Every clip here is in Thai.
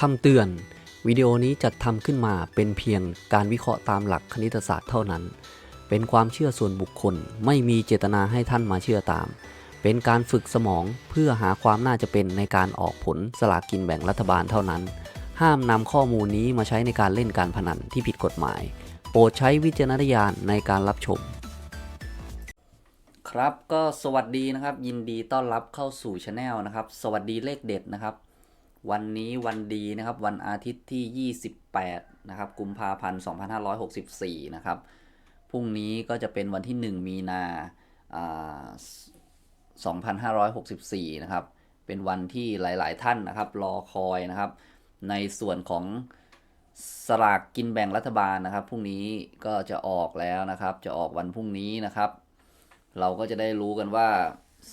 คำเตือน วิดีโอนี้จัดทำขึ้นมาเป็นเพียงการวิเคราะห์ตามหลักคณิตศาสตร์เท่านั้น เป็นความเชื่อส่วนบุคคล ไม่มีเจตนาให้ท่านมาเชื่อตาม เป็นการฝึกสมองเพื่อหาความน่าจะเป็นในการออกผลสลากกินแบ่งรัฐบาลเท่านั้น ห้ามนำข้อมูลนี้มาใช้ในการเล่นการพนันที่ผิดกฎหมาย โปรดใช้วิจารณญาณในการรับชม ครับก็สวัสดีนะครับ ยินดีต้อนรับเข้าสู่ช anel นะครับ สวัสดีเลขเด็ดนะครับ วันนี้วันดีนะครับ วันอาทิตย์ที่ 28 นะครับ กุมภาพันธ์ 2564 นะครับ พรุ่งนี้ก็จะเป็นวันที่ 1 มีนาอ่า2564 นะครับ เป็นวันที่หลาย ๆ ท่านนะครับ รอคอยนะครับ ในส่วนของสลากกินแบ่งรัฐบาลนะครับ พรุ่งนี้ก็จะออกแล้วนะครับ จะออกวันพรุ่งนี้นะครับ เราก็จะได้รู้กันว่า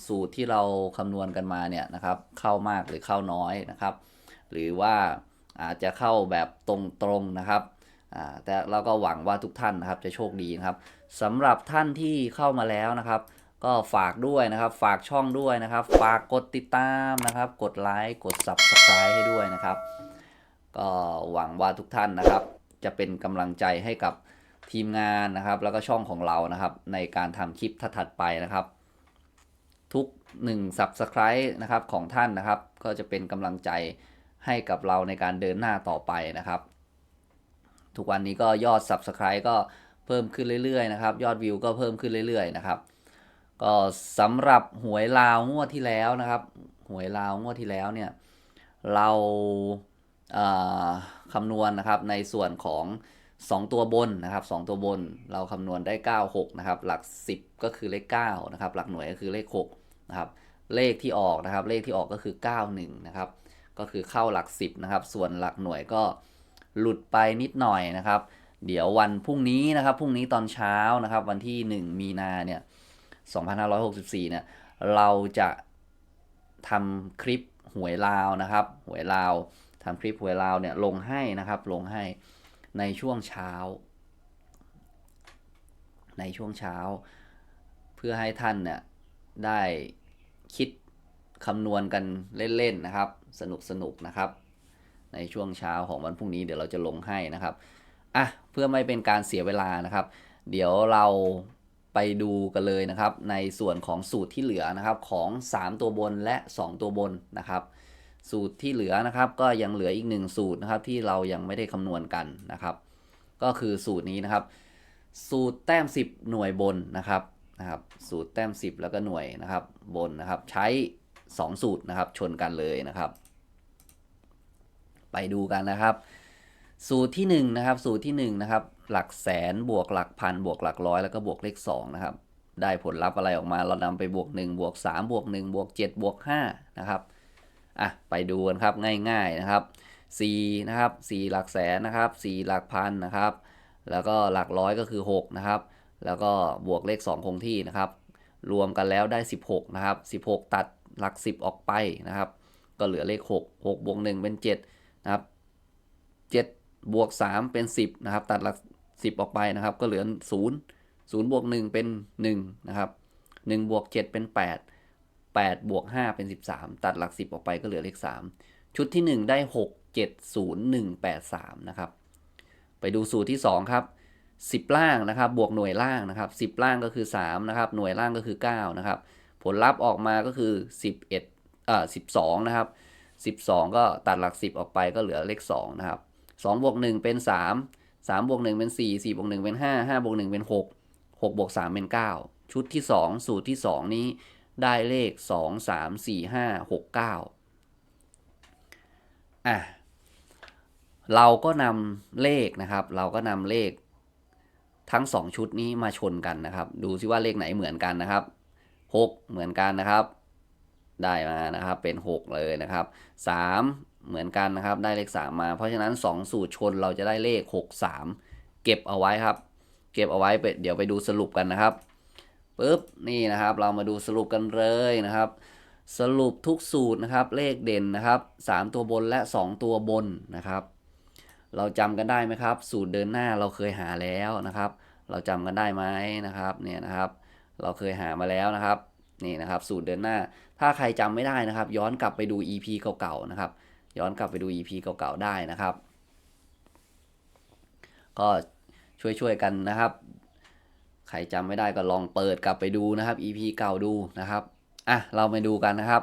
สูตรที่เราคำนวณกันมาเนี่ยนะครับ เข้ามากหรือเข้าน้อยนะครับ หรือว่าอาจจะเข้าแบบตรงๆนะครับแต่เราก็หวังว่าทุกท่านนะครับจะโชคดีนะครับสำหรับท่านที่เข้ามาแล้วนะครับ ก็ฝากด้วยนะครับ ฝากช่องด้วยนะครับ ฝากกดติดตามนะครับ กดไลค์กด Subscribe ให้ด้วยนะครับ ก็หวังว่าทุกท่านนะครับ จะเป็นกำลังใจให้กับทีมงานนะครับ แล้วก็ช่องของเรานะครับ ในการทำคลิปถัดไปนะครับ 1 Subscribe นะครับของท่านนะครับ ก็จะเป็นกำลังใจให้กับเราในการเดินหน้าต่อไปนะครับ ทุกวันนี้ก็ยอด Subscribe ก็เพิ่มขึ้นเรื่อยๆนะครับ ยอดวิวก็เพิ่มขึ้นเรื่อยๆนะครับ ก็สำหรับหวยลาวงวดที่แล้วนะครับ หวยลาวงวดที่แล้วเนี่ยเราเคำนวณนะครับในส่วนของ 2 ตัวบนนะครับ 2 ตัวบนเราคำนวณได้ 96 นะครับ หลัก 10 ก็คือเลข 9 นะครับ หลักหน่วยก็คือเลข 6 นะครับเลขที่ออกนะครับ เลขที่ออกก็คือ 91 นะครับ ก็คือเข้าหลัก 10 นะครับ ส่วนหลักหน่วยก็หลุดไปนิดหน่อยนะครับ เดี๋ยววันพรุ่งนี้นะครับ พรุ่งนี้ตอนเช้านะครับ วันที่ 1 มีนาเนี่ย 2564 เนี่ย เราจะทำคลิปหวยลาวนะครับ หวยลาวทำคลิปหวยลาวเนี่ยลงให้นะครับ ลงให้ในช่วงเช้า ในช่วงเช้า เพื่อให้ท่านเนี่ยได้ คิดคำนวณกันเล่นๆนะครับ สนุกๆนะครับ ในช่วงเช้าของวันพรุ่งนี้เดี๋ยวเราจะลงให้นะครับอะเพื่อไม่เป็นการเสียเวลานะครับ เดี๋ยวเราไปดูกันเลยนะครับ ในส่วนของสูตรที่เหลือนะครับของ 3 ตัวบนและ 2 ตัวบนนะครับ สูตรที่เหลือนะครับ ก็ยังเหลืออีกหนึ่งสูตรนะครับที่เรายังไม่ได้คำนวณกันนะครับ ก็คือสูตรนี้นะครับ สูตรแต้ม 10 หน่วยบนนะครับ นะครับสูตรแต้ม 10 แล้วก็หน่วยนะครับ บนนะครับใช้ 2 สูตรนะครับ ชนกันเลยนะครับ ไปดูกันนะครับ สูตรที่ 1 นะครับ สูตรที่ 1 นะครับ หลักแสนบวกหลักพันบวกหลักร้อยแล้วก็บวกเลข2นะครับได้ผลลัพธ์อะไรออกมาเรานำไปบวก1บวก3บวก1บวก7บวก5นะครับอะไปดูกันครับง่ายๆนะครับ4นะครับ4หลักแสนนะครับ4หลักพันนะครับ แล้วก็หลักร้อยก็คือ6นะครับ แล้วก็บวกเลข 2 คงที่นะครับ รวมกันแล้วได้ 16 นะครับ 16 ตัดหลัก 10 ออกไปนะครับ ก็เหลือเลข 6 6บวก1เป็น 7 นะครับ 7 บวก 3 เป็น 10 นะครับ ตัดหลัก 10 ออกไปนะครับ ก็เหลือ 0 0 บวก 1 เป็น 1 นะครับ 1 บวก 7 เป็น 8 8 บวก 5 เป็น 13 ตัดหลัก 10 ออกไปก็เหลือเลข 3 ชุดที่ 1 ได้ 6 7 0 1 8 3 นะครับ ไปดูสูตรที่ 2 ครับ 10 ล่างนะครับ บวกหน่วยล่างนะครับ10 ล่างก็คือ3นะครับ หน่วยล่างก็คือ9นะครับ ผลลัพธ์ออกมาก็คือ 11เอ่อ12 นะครับ 12 ก็ตัดหลัก 10 ออกไปก็เหลือเลข2นะครับ2บวก1เป็น 3 3บวก1เป็น 4 4บวก1เป็น 5 5บวก1เป็น 6 6บวก3เป็น 9 ชุดที่ 2 สูตรที่ 2 นี้ได้เลข 2 3 4 5 6 9อะเราก็นำเลขนะครับ เราก็นำเลข ทั้ง 2 ชุดนี้มาชนกันนะครับ ดูซิว่าเลขไหนเหมือนกันนะครับ 6 เหมือนกันนะครับ ได้มานะครับเป็น 6 เลยนะครับ 3 เหมือนกันนะครับ ได้เลข 3 มา เพราะฉะนั้น 2 สูตรชนเราจะได้เลข 6 3 เก็บเอาไว้ครับ เก็บเอาไว้ไปเดี๋ยวไปดูสรุปกันนะครับปุ๊บนี่นะครับ เรามาดูสรุปกันเลยนะครับสรุปทุกสูตรนะครับ เลขเด่นนะครับ 3 ตัวบนและ 2 ตัวบนนะครับ เราจำกันได้ไหมครับ สูตรเดินหน้าเราเคยหาแล้วนะครับ เราจำกันได้ไหมนะครับเนี่ยนะครับ เราเคยหามาแล้วนะครับนี่นะครับสูตรเดินหน้า ถ้าใครจำไม่ได้นะครับ ย้อนกลับไปดู EP เก่าๆนะครับ ย้อนกลับไปดู EP เก่าๆได้นะครับ ก็ช่วยๆกันนะครับใครจำไม่ได้ก็ลองเปิดกลับไปดูนะครับ EP เก่าดูนะครับอะเรามาดูกันนะครับ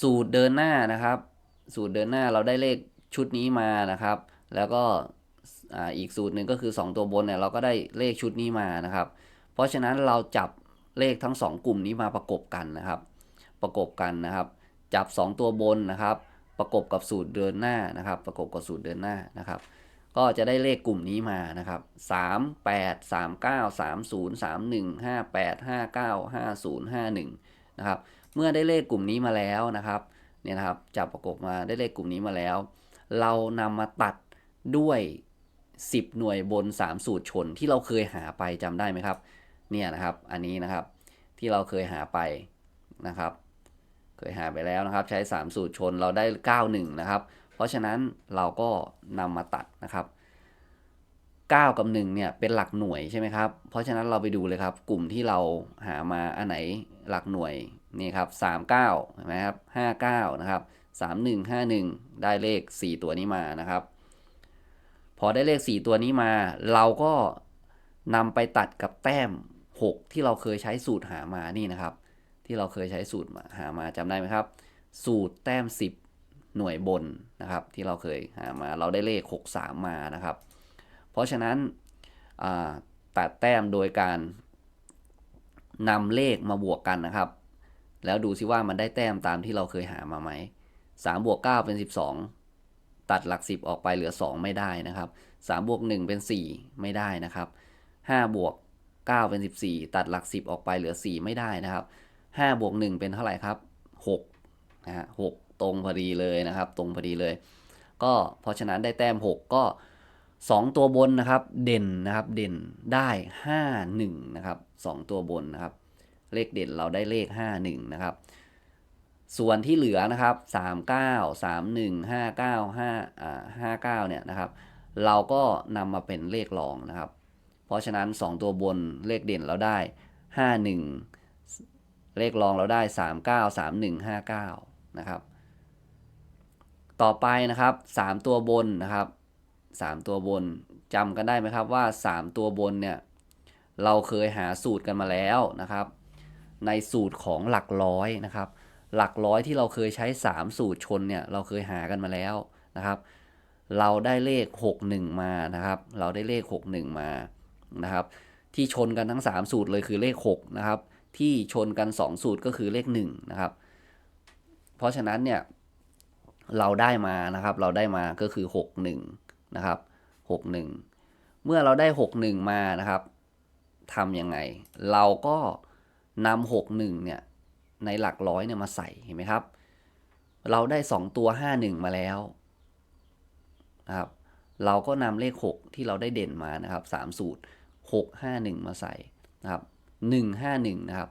สูตรเดินหน้านะครับ สูตรเดินหน้าเราได้เลขชุดนี้มานะครับ แล้วก็อ,อีกสูตรหนึ่งก็คือ 2 ตัวบนเนี่ยเราก็ได้เลขชุดนี้มานะครับ เพราะฉะนั้นเราจับเลขทั้ง 2 กลุ่มนี้มาประกบกันนะครับ ประกบกันนะครับ จับ 2 ตัวบนนะครับ ประกบกับสูตรเดินหน้านะครับ ประกบกับสูตรเดินหน้านะครับ ก็จะได้เลขกลุ่มนี้มานะครับ3 8 3 9 3 0 3 1 5 8 5 9 5 0 5 1นะครับ เมื่อได้เลขกลุ่มนี้มาแล้วนะครับ เนี่ยนะครับ จับประกบมาได้เลขกลุ่มนี้มาแล้ว เรานำมาตัด ด้วย 10 หน่วยบน 3 สูตรชนที่เราเคยหาไปจำได้ไหมครับ เนี่ยนะครับ อันนี้นะครับที่เราเคยหาไปนะครับ เคยหาไปแล้วนะครับ ใช้ 3 สูตรชนเราได้ 91 นะครับ เพราะฉะนั้นเราก็นำมาตัดนะครับ 9 กับ 1 เนี่ยเป็นหลักหน่วยใช่ไหมครับ เพราะฉะนั้นเราไปดูเลยครับ กลุ่มที่เราหามาอันไหนหลักหน่วยนี่ครับ 39เห็นไหมครับ 59 นะครับ 31 51 ได้เลข 4 ตัวนี้มานะครับ พอได้เลข 4 ตัวนี้มา เราก็นำไปตัดกับแต้ม 6 ที่เราเคยใช้สูตรหามานี่นะครับ ที่เราเคยใช้สูตรหามาจำได้ไหมครับ สูตรแต้ม 10 หน่วยบนนะครับ ที่เราเคยหามาเราได้เลข 63 มานะครับ เพราะฉะนั้นตัดแต้มโดยการนำเลขมาบวกกันนะครับ แล้วดูซิว่ามันได้แต้มตามที่เราเคยหามาไหม3บวก9เป็น 12 ตัดหลัก 10 ออกไปเหลือ 2 ไม่ได้นะครับ3บวก1เป็น 4 ไม่ได้นะครับ5บวก9เป็น 14 ตัดหลัก 10 ออกไปเหลือ 4 ไม่ได้นะครับ5บวก1เป็นเท่าไหร่ครับ6นะฮะ6ตรงพอดีเลยนะครับ ตรงพอดีเลย ก็เพราะฉะนั้นได้แต้ม 6 ก็ 2 ตัวบนนะครับ เด่นนะครับ เด่นได้ 5 1 นะครับ 2 ตัวบนนะครับ เลขเด่นเราได้เลข 5 1 นะครับ ส่วนที่เหลือนะครับ 3 9 3 1 5 9 5อ่า59 เนี่ยนะครับ เราก็นำมาเป็นเลขรองนะครับ เพราะฉะนั้น 2 ตัวบนเลขเด่นเราได้ 5 1 เลขรองเราได้ 3 9 3 1 5 9 นะครับ ต่อไปนะครับ 3 ตัวบนนะครับ 3 ตัวบนจำกันได้ไหมครับว่า 3 ตัวบนเนี่ย เราเคยหาสูตรกันมาแล้วนะครับ ในสูตรของหลักร้อยนะครับ หลักร้อยที่เราเคยใช้ 3 สูตรชนเนี่ยเราเคยหากันมาแล้วนะครับ เราได้เลข 61 มานะครับ เราได้เลข 61 มานะครับ ที่ชนกันทั้ง 3 สูตรเลยคือเลข 6 นะครับ ที่ชนกัน 2 สูตรก็คือเลข 1 นะครับ เพราะฉะนั้นเนี่ยเราได้มานะครับ เราได้มาก็คือ 61 นะครับ 61 เมื่อเราได้ 61 มานะครับทำยังไง เราก็นำ61 เนี่ย ในหลักร้อยเนี่ยมาใส่เห็นไหมครับ เราได้ 2 ตัว 51 มาแล้วนะครับเราก็นำเลข 6 ที่เราได้เด่นมานะครับ3สูตร 6 5 1 มาใส่นะครับ1 5 1 นะครับ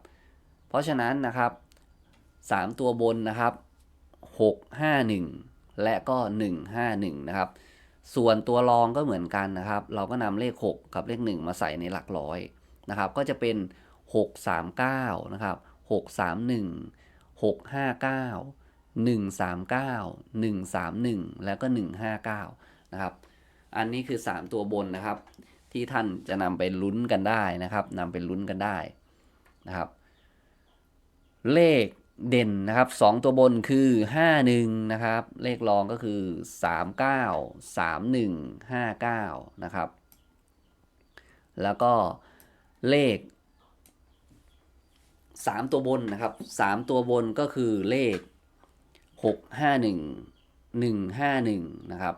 เพราะฉะนั้นนะครับ 3 ตัวบนนะครับ 6 5 1 และก็ 1 5 1 นะครับ ส่วนตัวรองก็เหมือนกันนะครับ เราก็นำเลข 6 กับเลข 1 มาใส่ในหลักร้อยนะครับ ก็จะเป็น 6 3 9 นะครับ 6 3 1 6 5 9 1 3 9 1 3 1 แล้วก็ 1 5 9 นะครับ อันนี้คือ 3 ตัวบนนะครับ ที่ท่านจะนำไปลุ้นกันได้นะครับนำไปลุ้นกันได้นะครับ เลขเด่นนะครับ 2 ตัวบนคือ 51 นะครับ เลขรองก็คือ 39 31 59 นะครับ แล้วก็เลข สามตัวบนนะครับสามตัวบนก็คือเลขหกห้าหนึ่งหนึ่งห้าหนึ่งนะครับ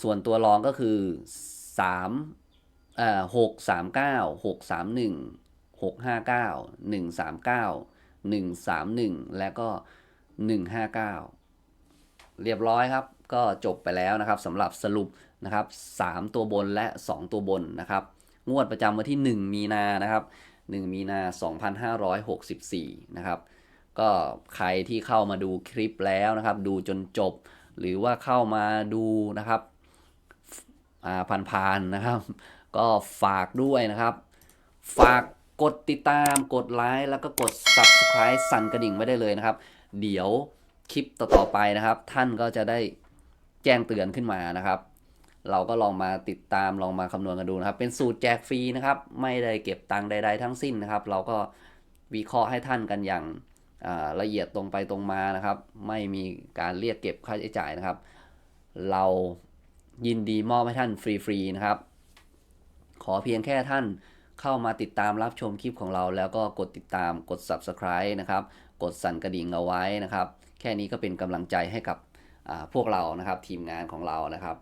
ส่วนตัวรองก็คือสามหกสามเก้าหกสามหนึ่งหกห้าเก้าหนึ่งสามเก้าหนึ่งสามหนึ่งและก็หนึ่งห้าเก้าเรียบร้อยครับ ก็จบไปแล้วนะครับสำหรับสรุปนะครับสามตัวบนและสองตัวบนนะครับ งวดประจำวันที่หนึ่งมีนานะครับ 1 มีนา 2564 นะครับ ก็ใครที่เข้ามาดูคลิปแล้วนะครับ ดูจนจบ หรือว่าเข้ามาดูนะครับผ่านๆนะครับ ก็ฝากด้วยนะครับ ฝากกดติดตามกดไลค์แล้วก็กด Subscribe สั่นกระดิ่งไว้ได้เลยนะครับ เดี๋ยวคลิปต่อๆไปนะครับ ท่านก็จะได้แจ้งเตือนขึ้นมานะครับ เราก็ลองมาติดตามลองมาคำนวณกันดูนะครับ เป็นสูตรแจกฟรีนะครับ ไม่ได้เก็บตังค์ใด ๆ ทั้งสิ้นนะครับ เราก็วิเคราะห์ให้ท่านกันอย่างละเอียดตรงไปตรงมานะครับ ไม่มีการเรียกเก็บค่าใช้จ่ายนะครับ เรายินดีมอบให้ท่านฟรีๆนะครับ ขอเพียงแค่ท่านเข้ามาติดตามรับชมคลิปของเรา แล้วก็กดติดตามกด subscribe นะครับ กดสั่นกระดิ่งเอาไว้นะครับ แค่นี้ก็เป็นกำลังใจให้กับพวกเรานะครับ ทีมงานของเรานะครับ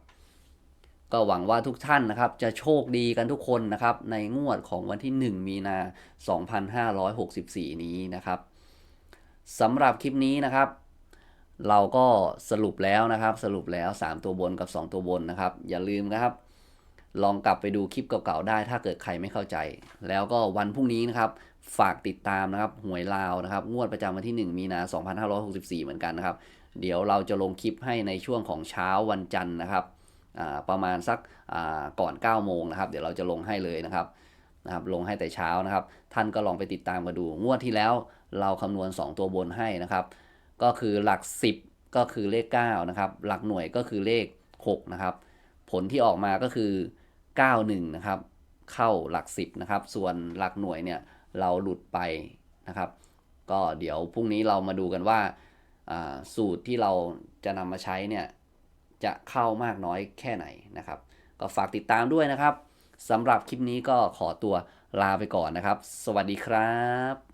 ก็หวังว่าทุกท่านนะครับจะโชคดีกันทุกคนนะครับในงวดของวันที่ 1 มีนา 2564 นี้นะครับสำหรับคลิปนี้นะครับ เราก็สรุปแล้วนะครับ สรุปแล้ว 3 ตัวบนกับ 2 ตัวบนนะครับ อย่าลืมนะครับ ลองกลับไปดูคลิปเก่าๆได้ ถ้าเกิดใครไม่เข้าใจ แล้วก็วันพรุ่งนี้นะครับ ฝากติดตามนะครับหวยลาวนะครับ งวดประจำวันที่ 1 มีนา2564 เหมือนกันนะครับ เดี๋ยวเราจะลงคลิปให้ในช่วงของเช้าวันจันทร์นะครับ ประมาณสักอ่าก่อน 9 โมงนะครับเดี๋ยวเราจะลงให้เลยนะครับนะครับลงให้แต่เช้านะครับ ท่านก็ลองไปติดตามกันดู งวดที่แล้วเราคำนวณ 2 ตัวบนให้นะครับ ก็คือหลัก 10 ก็คือเลข9นะครับหลักหน่วยก็คือเลข6นะครับผลที่ออกมาก็คือ 91นะครับเข้าหลัก 10นะครับส่วนหลักหน่วยเนี่ยเราหลุดไปนะครับ ก็เดี๋ยวพรุ่งนี้เรามาดูกันว่าสูตรที่เราจะนำมาใช้เนี่ย จะเข้ามากน้อยแค่ไหนนะครับ ก็ฝากติดตามด้วยนะครับสำหรับคลิปนี้ก็ขอตัวลาไปก่อนนะครับ สวัสดีครับ